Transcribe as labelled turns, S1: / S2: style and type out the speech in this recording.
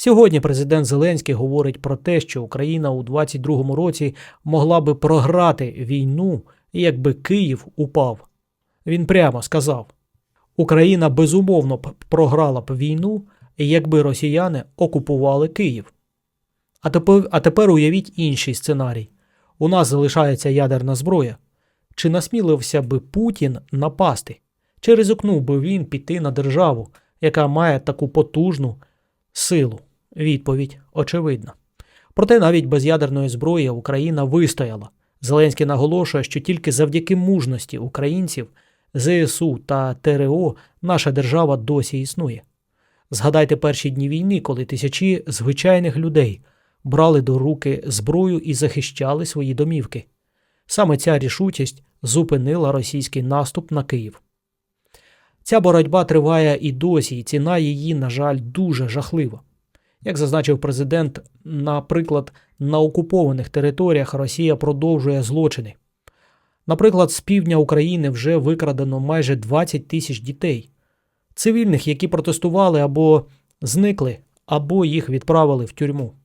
S1: Сьогодні президент Зеленський говорить про те, що Україна у 22-му році могла би програти війну, якби Київ упав. Він прямо сказав: Україна безумовно б програла б війну, якби росіяни окупували Київ. А тепер, а тепер уявіть інший сценарій. У нас залишається ядерна зброя. Чи насмілився би Путін напасти? Чи ризикнув би він піти на державу, яка має таку потужну силу? Відповідь очевидна. Проте навіть без ядерної зброї Україна вистояла. Зеленський наголошує, що тільки завдяки мужності українців, ЗСУ та ТРО наша держава досі існує. Згадайте перші дні війни, коли тисячі звичайних людей брали до руки зброю і захищали свої домівки. Саме ця рішучість зупинила російський наступ на Київ. Ця боротьба триває і досі, і ціна її, на жаль, дуже жахлива. Як зазначив президент, наприклад, на окупованих територіях Росія продовжує злочини. Наприклад, з півдня України вже викрадено майже 20 тисяч дітей, цивільних, які протестували або зникли, або їх відправили в тюрму.